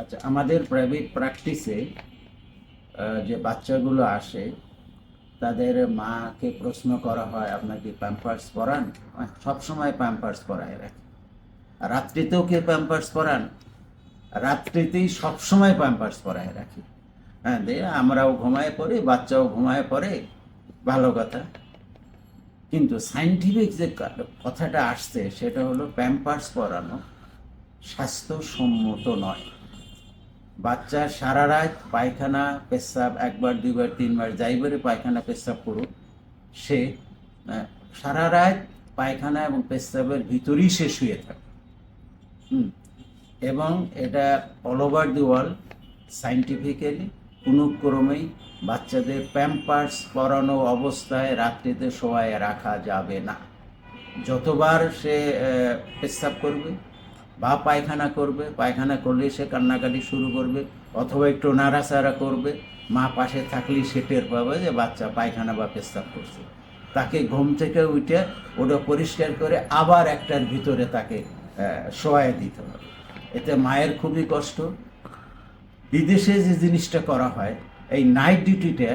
আচ্ছা আমাদের প্রাইভেট প্র্যাকটিসে যে বাচ্চাগুলো আসে, তাদের মাকে প্রশ্ন করা হয়, আপনার কি প্যাম্পার্স পরান? সবসময় প্যাম্পার্স পরায় রাখে রাত্রিতেও কে প্যাম্পার্স পরান? রাত্রিতেই সবসময় প্যাম্পার্স পরায় রাখি হ্যাঁ দিয়ে আমরাও ঘুমায় পড়ি, বাচ্চাও ঘুমায় পড়ে, ভালো কথা। কিন্তু সাইন্টিফিক যে কথাটা আসছে, সেটা হলো প্যাম্পার্স পরানো স্বাস্থ্যসম্মত নয়। বাচ্চা সারা রাত পায়খানা, পেশাব, একবার, দুইবার, তিনবার যাইবারে পায়খানা, পেশাব করুক, সে সারা রাত পায়খানা এবং পেশাবের ভিতরেই সে শুয়ে থাকে। এবং এটা all over the world scientifically কোনো ক্রমেই বাচ্চাদের প্যাম্পার্স পরানো অবস্থায় রাত্রিতে শোয়ায় রাখা যাবে না যতবার সে পেশাব করবে বা পায়খানা করবে, পায়খানা করলে সে কান্নাকাটি শুরু করবে, অথবা একটু নাড়াচাড়া করবে, মা পাশে থাকলেই সে টের পাবে যে বাচ্চা পায়খানা বা পেশাব করছে। তাকে ঘুম থেকে উঠে ওটা পরিষ্কার করে আবার একটার ভিতরে তাকে শোয়ায় দিতে হবে। এতে মায়ের খুবই কষ্ট। বিদেশে যে জিনিসটা করা হয়, এই নাইট ডিউটিটা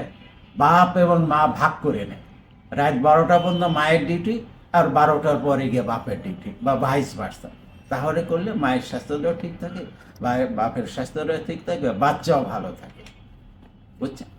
বাপ এবং মা ভাগ করে নেয়। রাত বারোটা পর্যন্ত মায়ের ডিউটি আর বারোটার পরে গিয়ে বাপের ডিউটি বা ভাইস ভার্সা তাহলে করলে মায়ের স্বাস্থ্যটাও ঠিক থাকে, বা বাপের স্বাস্থ্যটাও ঠিক থাকবে বাচ্চাও ভালো থাকে। বুঝছেন?